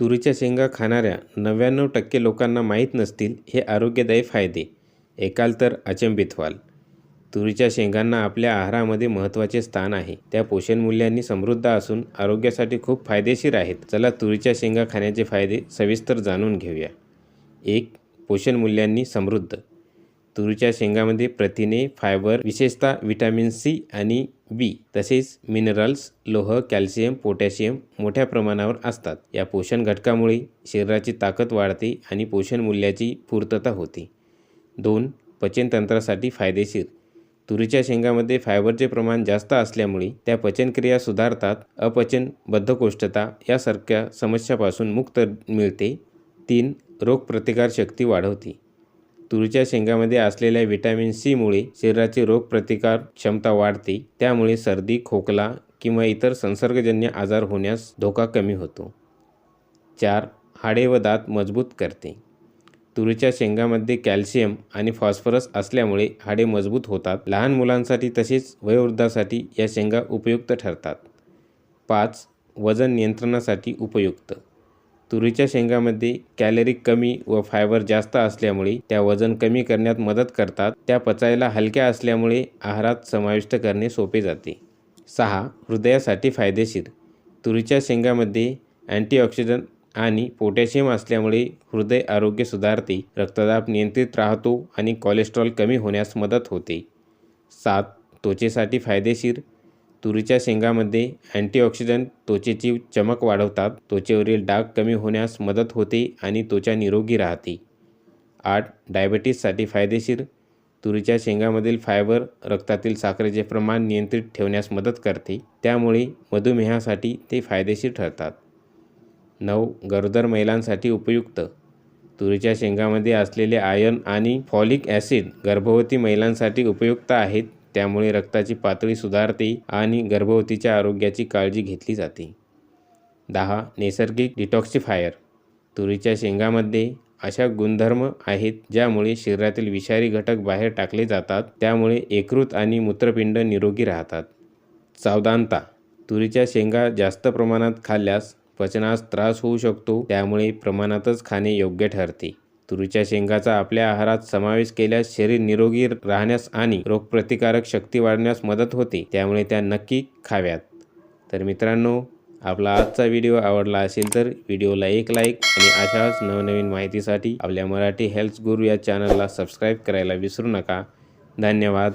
तुरीच्या शेंगा खाणाऱ्या नव्याण्णव टक्के लोकांना माहीत नसतील हे आरोग्यदायी फायदे. एकाल तर अचंबित व्हाल. तुरीच्या शेंगांना आपल्या आहारामध्ये महत्त्वाचे स्थान आहे. त्या पोषण मूल्यांनी समृद्ध असून आरोग्यासाठी खूप फायदेशीर आहेत. चला तुरीच्या शेंगा खाण्याचे फायदे सविस्तर जाणून घेऊया. एक पोषण मूल्यांनी समृद्ध. तुरीच्या शेंगामध्ये प्रथिने फायबर विशेषतः विटॅमिन सी आणि बी तसेच मिनरल्स लोह कॅल्शियम पोटॅशियम मोठ्या प्रमाणावर असतात. या पोषण घटकामुळे शरीराची ताकद वाढते आणि पोषण मूल्याची पूर्तता होते. दोन पचनतंत्रासाठी फायदेशीर. तुरीच्या शेंगामध्ये फायबरचे प्रमाण जास्त असल्यामुळे त्या पचनक्रिया सुधारतात. अपचन बद्धकोष्ठता यासारख्या समस्यापासून मुक्त मिळते. तीन रोगप्रतिकारशक्ती वाढवते. तुरीच्या शेंगामध्ये असलेल्या व्हिटॅमिन सीमुळे शरीराची रोगप्रतिकार क्षमता वाढते. त्यामुळे सर्दी खोकला किंवा इतर संसर्गजन्य आजार होण्यास धोका कमी होतो. चार हाडे व दात मजबूत करते. तुरीच्या शेंगामध्ये कॅल्शियम आणि फॉस्फरस असल्यामुळे हाडे मजबूत होतात. लहान मुलांसाठी तसेच वयोवृद्धासाठी या शेंगा उपयुक्त ठरतात. पाच वजन नियंत्रणासाठी उपयुक्त. तुरीच्या शेंगामध्ये कॅलरी कमी व फायबर जास्त असल्यामुळे त्या वजन कमी करण्यात मदत करतात. त्या पचायला हलक्या असल्यामुळे आहारात समाविष्ट करणे सोपे जाते. सहा. हृदयासाठी फायदेशीर. तुरीच्या शेंगामध्ये अँटीऑक्सिडंट आणि पोटॅशियम असल्यामुळे हृदय आरोग्य सुधारते रक्तदाब नियंत्रित राहतो आणि कोलेस्ट्रॉल कमी होण्यास मदत होते. सात. त्वचेसाठी फायदेशीर. तुरीच्या शेंगामध्ये अँटीऑक्सिडंट त्वचेची चमक वाढवतात. त्वचेवरील डाग कमी होण्यास मदत होते आणि त्वचा निरोगी राहते. आठ डायबेटीससाठी फायदेशीर. तुरीच्या शेंगामधील फायबर रक्तातील साखरेचे प्रमाण नियंत्रित ठेवण्यास मदत करते. त्यामुळे मधुमेहासाठी ते फायदेशीर ठरतात. नऊ गरोदर महिलांसाठी उपयुक्त. तुरीच्या शेंगामध्ये असलेले आयर्न आणि फॉलिक ॲसिड गर्भवती महिलांसाठी उपयुक्त आहेत. त्यामुळे रक्ताची पातळी सुधारते आणि गर्भवतीच्या आरोग्याची काळजी घेतली जाते. दहा. नैसर्गिक डिटॉक्सिफायर. तुरीच्या शेंगामध्ये अशा गुणधर्म आहेत ज्यामुळे शरीरातील विषारी घटक बाहेर टाकले जातात त्यामुळे एकृत आणि मूत्रपिंड निरोगी राहतात. सावधानता तुरीच्या शेंगा जास्त प्रमाणात खाल्ल्यास पचनास त्रास होऊ शकतो त्यामुळे प्रमाणातच खाणे योग्य ठरते. तुरीच्या शेंगाचा आपल्या आहारात समावेश केल्यास शरीर निरोगी राहण्यास आणि रोगप्रतिकारक शक्ती वाढण्यास मदत होते. त्यामुळे त्या नक्की खाव्यात. तर मित्रांनो आपला आजचा व्हिडिओ आवडला असेल तर व्हिडिओला एक लाईक आणि अशाच नवनवीन माहितीसाठी आपल्या मराठी हेल्थ गुरु या चॅनलला सबस्क्राईब करायला विसरू नका. धन्यवाद.